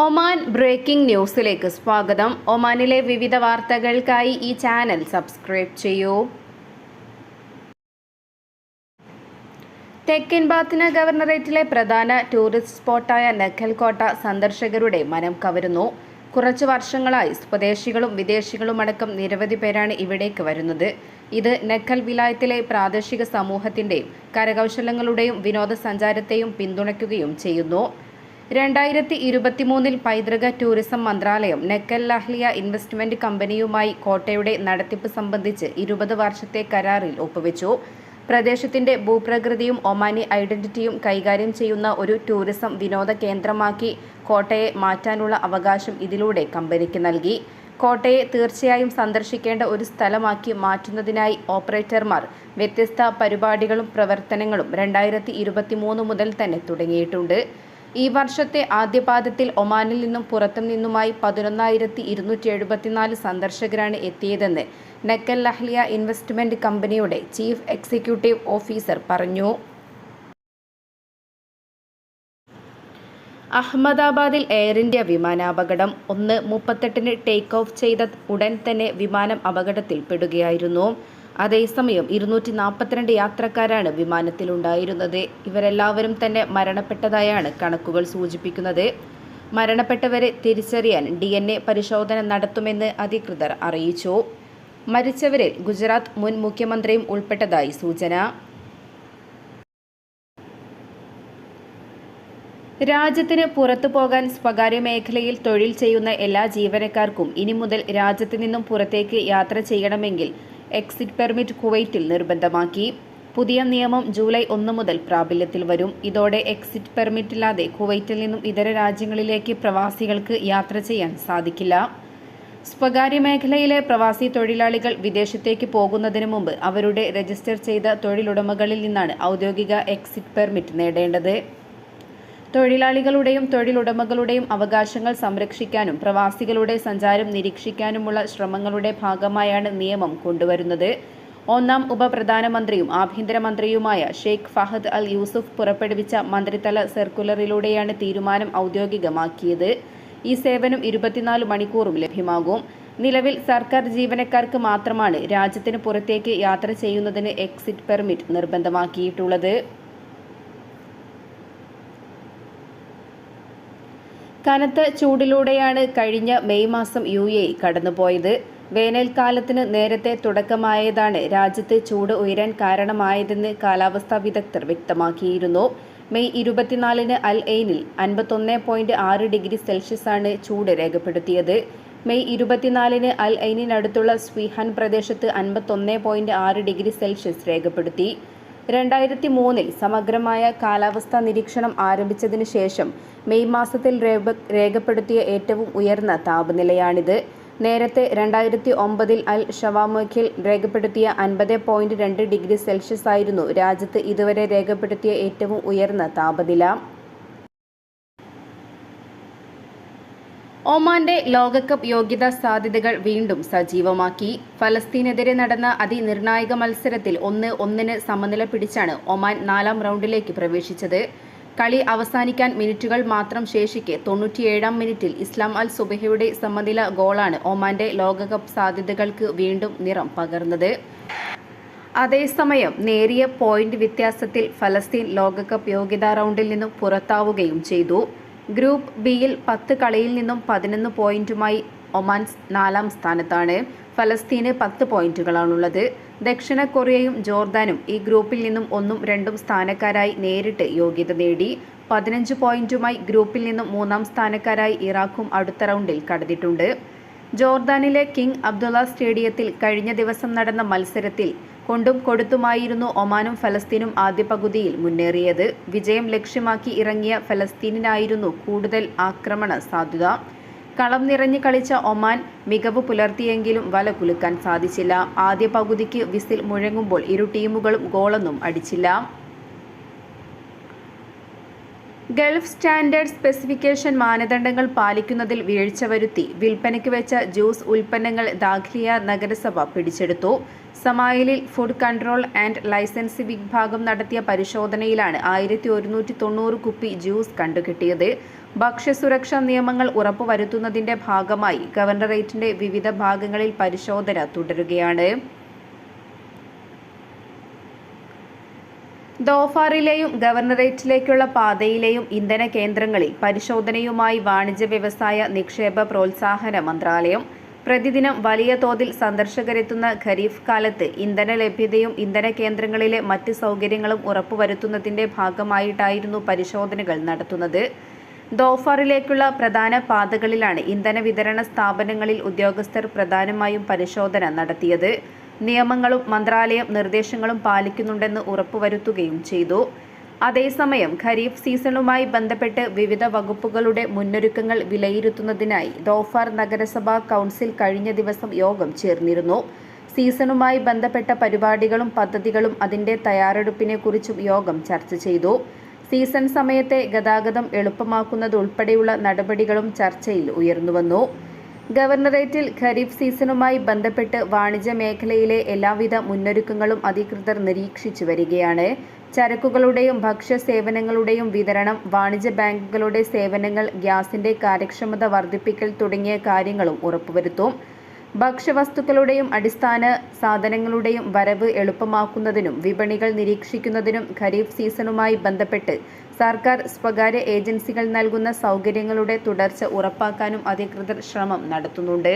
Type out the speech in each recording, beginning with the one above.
Oman breaking ന്യൂസിലേക്ക് സ്വാഗതം. ഒമാനിലെ വിവിധ വാർത്തകൾക്കായി ഈ ചാനൽ സബ്സ്ക്രൈബ് ചെയ്യൂ. തെക്കൻ ബാത്തിന ഗവർണറേറ്റിലെ പ്രധാന ടൂറിസ്റ്റ് സ്പോട്ടായ നഖൽകോട്ട സന്ദർശകരുടെ മനം കവരുന്നു. കുറച്ചു വർഷങ്ങളായി സ്വദേശികളും വിദേശികളും അടക്കം നിരവധി പേരാണ് ഇവിടേക്ക് വരുന്നത്. ഇത് നക്കൽ വിലായത്തിലെ പ്രാദേശിക സമൂഹത്തിന്റെയും കരകൗശലങ്ങളുടെയും വിനോദസഞ്ചാരത്തെയും പിന്തുണയ്ക്കുകയും ചെയ്യുന്നു. രണ്ടായിരത്തി ഇരുപത്തിമൂന്നിൽ പൈതൃക ടൂറിസം മന്ത്രാലയം നെക്കൽ ലഹ്ലിയ ഇൻവെസ്റ്റ്മെന്റ് കമ്പനിയുമായി കോട്ടയുടെ നടത്തിപ്പ് സംബന്ധിച്ച് ഇരുപത് വർഷത്തെ കരാറിൽ ഒപ്പുവെച്ചു. പ്രദേശത്തിന്റെ ഭൂപ്രകൃതിയും ഒമാനി ഐഡന്റിറ്റിയും കൈകാര്യം ചെയ്യുന്ന ഒരു ടൂറിസം വിനോദ കേന്ദ്രമാക്കി കോട്ടയെ മാറ്റാനുള്ള അവകാശം ഇതിലൂടെ കമ്പനിക്ക് നൽകി. കോട്ടയെ തീർച്ചയായും സന്ദർശിക്കേണ്ട ഒരു സ്ഥലമാക്കി മാറ്റുന്നതിനായി ഓപ്പറേറ്റർമാർ വ്യത്യസ്ത പരിപാടികളും പ്രവർത്തനങ്ങളും രണ്ടായിരത്തി മുതൽ തന്നെ തുടങ്ങിയിട്ടുണ്ട്. ഈ വർഷത്തെ ആദ്യപാദത്തിൽ ഒമാനിൽ നിന്നും പുറത്തു നിന്നുമായി പതിനൊന്നായിരത്തി ഇരുന്നൂറ്റി എഴുപത്തിനാല് സന്ദർശകരാണ് എത്തിയതെന്ന് നക്കൽ ലഹ്ലിയ ഇൻവെസ്റ്റ്മെന്റ് കമ്പനിയുടെ ചീഫ് എക്സിക്യൂട്ടീവ് ഓഫീസർ പറഞ്ഞു. അഹമ്മദാബാദിൽ എയർ ഇന്ത്യ വിമാനാപകടം. ഒന്ന് മുപ്പത്തെട്ടിന് ടേക്ക് ഓഫ് ചെയ്ത ഉടൻ തന്നെ വിമാനം അപകടത്തിൽപ്പെടുകയായിരുന്നു. അതേസമയം ഇരുന്നൂറ്റി നാൽപ്പത്തിരണ്ട് യാത്രക്കാരാണ് വിമാനത്തിലുണ്ടായിരുന്നത്. ഇവരെല്ലാവരും തന്നെ മരണപ്പെട്ടതായാണ് കണക്കുകൾ സൂചിപ്പിക്കുന്നത്. മരണപ്പെട്ടവരെ തിരിച്ചറിയാൻ ഡി എൻ എ പരിശോധന നടത്തുമെന്ന് അധികൃതർ അറിയിച്ചു. മരിച്ചവരിൽ ഗുജറാത്ത് മുൻ മുഖ്യമന്ത്രിയും ഉൾപ്പെട്ടതായി സൂചന. രാജ്യത്തിന് പുറത്തു പോകാൻ സ്വകാര്യ മേഖലയിൽ തൊഴിൽ ചെയ്യുന്ന എല്ലാ ജീവനക്കാർക്കും ഇനി മുതൽ രാജ്യത്ത് നിന്നും പുറത്തേക്ക് യാത്ര ചെയ്യണമെങ്കിൽ എക്സിറ്റ് പെർമിറ്റ് കുവൈറ്റിൽ നിർബന്ധമാക്കി. പുതിയ നിയമം ജൂലൈ ഒന്ന് മുതൽ പ്രാബല്യത്തിൽ വരും. ഇതോടെ എക്സിറ്റ് പെർമിറ്റ് ഇല്ലാതെ കുവൈറ്റിൽ നിന്നും ഇതര രാജ്യങ്ങളിലേക്ക് പ്രവാസികൾക്ക് യാത്ര ചെയ്യാൻ സാധിക്കില്ല. സ്വകാര്യ മേഖലയിലെ പ്രവാസി തൊഴിലാളികൾ വിദേശത്തേക്ക് പോകുന്നതിന് മുമ്പ് അവരുടെ രജിസ്റ്റർ ചെയ്ത തൊഴിലുടമകളിൽ നിന്നാണ് ഔദ്യോഗിക എക്സിറ്റ് പെർമിറ്റ് നേടേണ്ടത്. തൊഴിലാളികളുടെയും തൊഴിലുടമകളുടെയും അവകാശങ്ങൾ സംരക്ഷിക്കാനും പ്രവാസികളുടെ സഞ്ചാരം നിരീക്ഷിക്കാനുമുള്ള ശ്രമങ്ങളുടെ ഭാഗമായാണ് നിയമം കൊണ്ടുവരുന്നത്. ഒന്നാം ഉപപ്രധാനമന്ത്രിയും ആഭ്യന്തരമന്ത്രിയുമായ ഷെയ്ഖ് ഫഹദ് അൽ യൂസുഫ് പുറപ്പെടുവിച്ച മന്ത്രിതല സർക്കുലറിലൂടെയാണ് തീരുമാനം ഔദ്യോഗികമാക്കിയത്. ഈ സേവനം ഇരുപത്തിനാല് മണിക്കൂറും ലഭ്യമാകും. നിലവിൽ സർക്കാർ ജീവനക്കാർക്ക് മാത്രമാണ് രാജ്യത്തിന് പുറത്തേക്ക് യാത്ര ചെയ്യുന്നതിന് എക്സിറ്റ് പെർമിറ്റ് നിർബന്ധമാക്കിയിട്ടുള്ളത്. കനത്ത ചൂടിലൂടെയാണ് കഴിഞ്ഞ മെയ് മാസം യു എ കടന്നുപോയത്. വേനൽക്കാലത്തിന് നേരത്തെ തുടക്കമായതാണ് രാജ്യത്ത് ചൂട് ഉയരാൻ കാരണമായതെന്ന് കാലാവസ്ഥാ വിദഗ്ധർ വ്യക്തമാക്കിയിരുന്നു. മെയ് ഇരുപത്തിനാലിന് അൽ എയിനിൽ അൻപത്തൊന്ന് പോയിന്റ് ആറ് ഡിഗ്രി സെൽഷ്യസാണ് ചൂട് രേഖപ്പെടുത്തിയത്. മെയ് ഇരുപത്തിനാലിന് അൽ എയിനിനടുത്തുള്ള സ്വീഹാൻ പ്രദേശത്ത് അൻപത്തൊന്ന് പോയിന്റ് ആറ് ഡിഗ്രി സെൽഷ്യസ് രേഖപ്പെടുത്തി. രണ്ടായിരത്തി മൂന്നിൽ സമഗ്രമായ കാലാവസ്ഥാ നിരീക്ഷണം ആരംഭിച്ചതിന് ശേഷം മെയ് മാസത്തിൽ രേഖപ്പെടുത്തിയ ഏറ്റവും ഉയർന്ന താപനിലയാണിത്. നേരത്തെ രണ്ടായിരത്തി ഒമ്പതിൽ അൽ ഷവാമുഖിൽ രേഖപ്പെടുത്തിയ അൻപത് പോയിന്റ് രണ്ട് ഡിഗ്രി സെൽഷ്യസ് ആയിരുന്നു രാജ്യത്ത് ഇതുവരെ രേഖപ്പെടുത്തിയ ഏറ്റവും ഉയർന്ന താപനില. ഒമാന്റെ ലോകകപ്പ് യോഗ്യതാ സാധ്യതകൾ വീണ്ടും സജീവമാക്കി. ഫലസ്തീനെതിരെ നടന്ന അതിനിർണായക മത്സരത്തിൽ ഒന്ന് ഒന്നിന് സമനില പിടിച്ചാണ് ഒമാൻ നാലാം റൗണ്ടിലേക്ക് പ്രവേശിച്ചത്. കളി അവസാനിക്കാൻ മിനിറ്റുകൾ മാത്രം ശേഷിക്കെ തൊണ്ണൂറ്റിയേഴാം മിനിറ്റിൽ ഇസ്ലാം അൽ സുബഹയുടെ സമനില ഗോളാണ് ഒമാന്റെ ലോകകപ്പ് സാധ്യതകൾക്ക് വീണ്ടും നിറം പകർന്നത്. അതേസമയം നേരിയ പോയിന്റ് വ്യത്യാസത്തിൽ ഫലസ്തീൻ ലോകകപ്പ് യോഗ്യതാ റൗണ്ടിൽ നിന്നും പുറത്താവുകയും ചെയ്തു. ഗ്രൂപ്പ് ബിയിൽ പത്ത് കളിയിൽ നിന്നും പതിനൊന്ന് പോയിന്റുമായി ഒമാൻ നാലാം സ്ഥാനത്താണ്. ഫലസ്തീന് പത്ത് പോയിന്റുകളാണുള്ളത്. ദക്ഷിണ കൊറിയയും ജോർദാനും ഈ ഗ്രൂപ്പിൽ നിന്നും ഒന്നും രണ്ടും സ്ഥാനക്കാരായി നേരിട്ട് യോഗ്യത നേടി. പതിനഞ്ച് പോയിന്റുമായി ഗ്രൂപ്പിൽ നിന്നും മൂന്നാം സ്ഥാനക്കാരായി ഇറാഖും അടുത്ത റൗണ്ടിൽ കടന്നിട്ടുണ്ട്. ജോർദാനിലെ കിങ് അബ്ദുള്ള സ്റ്റേഡിയത്തിൽ കഴിഞ്ഞ ദിവസം നടന്ന മത്സരത്തിൽ കൊണ്ടും കൊടുത്തുമായിരുന്നു ഒമാനും ഫലസ്തീനും ആദ്യ പകുതിയിൽ മുന്നേറിയത്. വിജയം ലക്ഷ്യമാക്കി ഇറങ്ങിയ ഫലസ്തീനിനായിരുന്നു കൂടുതൽ ആക്രമണ സാധ്യത. കളം നിറഞ്ഞു കളിച്ച ഒമാൻ മികവ് പുലർത്തിയെങ്കിലും വല കുലുക്കാൻ സാധിച്ചില്ല. ആദ്യ പകുതിക്ക് വിസിൽ മുഴങ്ങുമ്പോൾ ഇരു ടീമുകളും ഗോളൊന്നും അടിച്ചില്ല. ഗൾഫ് സ്റ്റാൻഡേർഡ് സ്പെസിഫിക്കേഷൻ മാനദണ്ഡങ്ങൾ പാലിക്കുന്നതിൽ വീഴ്ച വരുത്തി വിൽപ്പനയ്ക്ക് വെച്ച ജ്യൂസ് ഉൽപ്പന്നങ്ങൾ ദാഖ്ലിയ നഗരസഭ പിടിച്ചെടുത്തു. സമായലിൽ ഫുഡ് കൺട്രോൾ ആൻഡ് ലൈസൻസ് വിഭാഗം നടത്തിയ പരിശോധനയിലാണ് ആയിരത്തി ഒരുന്നൂറ്റി തൊണ്ണൂറ് കുപ്പി ജ്യൂസ് കണ്ടുകിട്ടിയത്. ഭക്ഷ്യസുരക്ഷാ നിയമങ്ങൾ ഉറപ്പുവരുത്തുന്നതിന്റെ ഭാഗമായി ഗവർണറേറ്റിന്റെ വിവിധ ഭാഗങ്ങളിൽ പരിശോധന തുടരുകയാണ്. ദോഫാറിലെയും ഗവർണറേറ്റിലേക്കുള്ള പാതയിലെയും ഇന്ധന കേന്ദ്രങ്ങളിൽ പരിശോധനയുമായി വാണിജ്യ വ്യവസായ നിക്ഷേപ പ്രോത്സാഹന മന്ത്രാലയം. പ്രതിദിനം വലിയ തോതിൽ സന്ദർശകരെത്തുന്ന ഖരീഫ് കാലത്ത് ഇന്ധന ലഭ്യതയും ഇന്ധന കേന്ദ്രങ്ങളിലെ മറ്റ് സൗകര്യങ്ങളും ഉറപ്പുവരുത്തുന്നതിന്റെ ഭാഗമായിട്ടായിരുന്നു പരിശോധനകൾ നടത്തുന്നത്. ദോഫാറിലേക്കുള്ള പ്രധാന പാതകളിലാണ് ഇന്ധന വിതരണ സ്ഥാപനങ്ങളിൽ ഉദ്യോഗസ്ഥർ പ്രധാനമായും പരിശോധന നടത്തിയത്. നിയമങ്ങളും മന്ത്രാലയം നിർദ്ദേശങ്ങളും പാലിക്കുന്നുണ്ടെന്ന് ഉറപ്പുവരുത്തുകയും ചെയ്തു. അതേസമയം ഖരീഫ് സീസണുമായി ബന്ധപ്പെട്ട് വിവിധ വകുപ്പുകളുടെ മുന്നൊരുക്കങ്ങൾ വിലയിരുത്തുന്നതിനായി ദോഫാർ നഗരസഭാ കൗൺസിൽ കഴിഞ്ഞ ദിവസം യോഗം ചേർന്നിരുന്നു. സീസണുമായി ബന്ധപ്പെട്ട പരിപാടികളും പദ്ധതികളും അതിന്റെ തയ്യാറെടുപ്പിനെക്കുറിച്ചും യോഗം ചർച്ച ചെയ്തു. സീസൺ സമയത്തെ ഗതാഗതം എളുപ്പമാക്കുന്നതുൾപ്പെടെയുള്ള നടപടികളും ചർച്ചയിൽ ഉയർന്നുവന്നു. ഗവർണറേറ്റിൽ ഖരീഫ് സീസണുമായി ബന്ധപ്പെട്ട് വാണിജ്യ മേഖലയിലെ എല്ലാവിധ മുന്നൊരുക്കങ്ങളും അധികൃതർ നിരീക്ഷിച്ചു വരികയാണ്. ചരക്കുകളുടെയും ഭക്ഷ്യ സേവനങ്ങളുടെയും വിതരണം വാണിജ്യ ബാങ്കുകളുടെ സേവനങ്ങൾ ഗ്യാസിന്റെ കാര്യക്ഷമത വർദ്ധിപ്പിക്കൽ തുടങ്ങിയ കാര്യങ്ങളും ഉറപ്പുവരുത്തും. ഭക്ഷ്യവസ്തുക്കളുടെയും അടിസ്ഥാന സാധനങ്ങളുടെയും വരവ് എളുപ്പമാക്കുന്നതിനും വിപണികൾ നിരീക്ഷിക്കുന്നതിനും ഖരീഫ് സീസണുമായി ബന്ധപ്പെട്ട് സർക്കാർ സ്വകാര്യ ഏജൻസികൾ നൽകുന്ന സൗകര്യങ്ങളുടെ തുടർച്ച ഉറപ്പാക്കാനും അധികൃതർ ശ്രമം നടത്തുന്നുണ്ട്.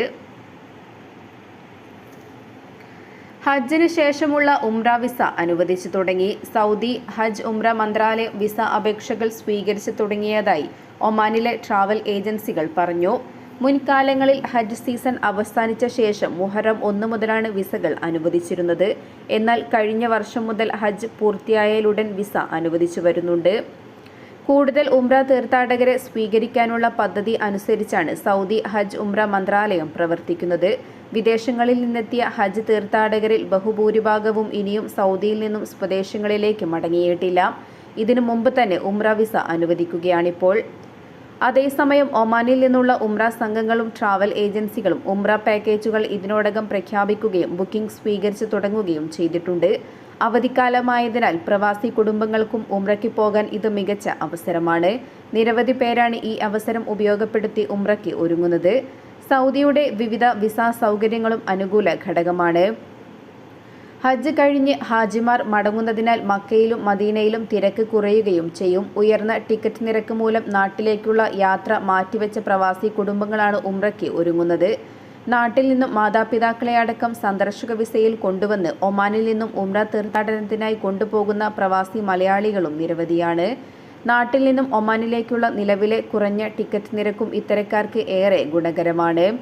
ഹജ്ജിന് ശേഷമുള്ള ഉംറ വിസ അനുവദിച്ചു തുടങ്ങി. സൗദി ഹജ്ജ് ഉംറ മന്ത്രാലയം വിസ അപേക്ഷകൾ സ്വീകരിച്ചു തുടങ്ങിയതായി ഒമാനിലെ ട്രാവൽ ഏജൻസികൾ പറഞ്ഞു. മുൻകാലങ്ങളിൽ ഹജ്ജ് സീസൺ അവസാനിച്ച ശേഷം മുഹറം ഒന്നു മുതലാണ് വിസകൾ അനുവദിച്ചിരുന്നത്. എന്നാൽ കഴിഞ്ഞ വർഷം മുതൽ ഹജ്ജ് പൂർത്തിയായാലുടൻ വിസ അനുവദിച്ചു വരുന്നുണ്ട്. കൂടുതൽ ഉംറ തീർത്ഥാടകരെ സ്വീകരിക്കാനുള്ള പദ്ധതി അനുസരിച്ചാണ് സൗദി ഹജ്ജ് ഉംറ മന്ത്രാലയം പ്രവർത്തിക്കുന്നത്. വിദേശങ്ങളിൽ നിന്നെത്തിയ ഹജ്ജ് തീർത്ഥാടകരിൽ ബഹുഭൂരിഭാഗവും ഇനിയും സൗദിയിൽ നിന്നും സ്വദേശങ്ങളിലേക്ക് മടങ്ങിയിട്ടില്ല. ഇതിനു മുമ്പ് തന്നെ ഉംറ വിസ അനുവദിക്കുകയാണിപ്പോൾ. അതേസമയം ഒമാനിൽ നിന്നുള്ള ഉംറ സംഘങ്ങളും ട്രാവൽ ഏജൻസികളും ഉംറ പാക്കേജുകൾ ഇതിനോടകം പ്രഖ്യാപിക്കുകയും ബുക്കിംഗ് സ്വീകരിച്ചു തുടങ്ങുകയും ചെയ്തിട്ടുണ്ട്. അവധിക്കാലമായതിനാൽ പ്രവാസി കുടുംബങ്ങൾക്കും ഉംറയ്ക്ക് പോകാൻ ഇത് മികച്ച അവസരമാണ്. നിരവധി പേരാണ് ഈ അവസരം ഉപയോഗപ്പെടുത്തി ഉംറയ്ക്ക് ഒരുങ്ങുന്നത്. സൗദിയുടെ വിവിധ വിസ സൗകര്യങ്ങളും അനുകൂല ഘടകമാണ്. ഹജ്ജ് കഴിഞ്ഞ് ഹാജിമാർ മടങ്ങുന്നതിനാൽ മക്കയിലും മദീനയിലും തിരക്ക് കുറയുകയും ചെയ്യും. ഉയർന്ന ടിക്കറ്റ് നിരക്ക് മൂലം നാട്ടിലേക്കുള്ള യാത്ര മാറ്റിവെച്ച പ്രവാസി കുടുംബങ്ങളാണ് ഉംറയ്ക്ക് ഒരുങ്ങുന്നത്. നാട്ടിൽ നിന്നും മാതാപിതാക്കളെ അടക്കം സന്ദർശക വിസയിൽ കൊണ്ടുവന്ന് ഒമാനിൽ നിന്നും ഉംറ തീർത്ഥാടനത്തിനായി കൊണ്ടുപോകുന്ന പ്രവാസി മലയാളികളും നിരവധിയാണ്. നാട്ടിൽ നിന്നും ഒമാനിലേക്കുള്ള നിലവിലെ കുറഞ്ഞ ടിക്കറ്റ് നിരക്കും ഇത്തരക്കാർക്ക് ഏറെ ഗുണകരമാണ്.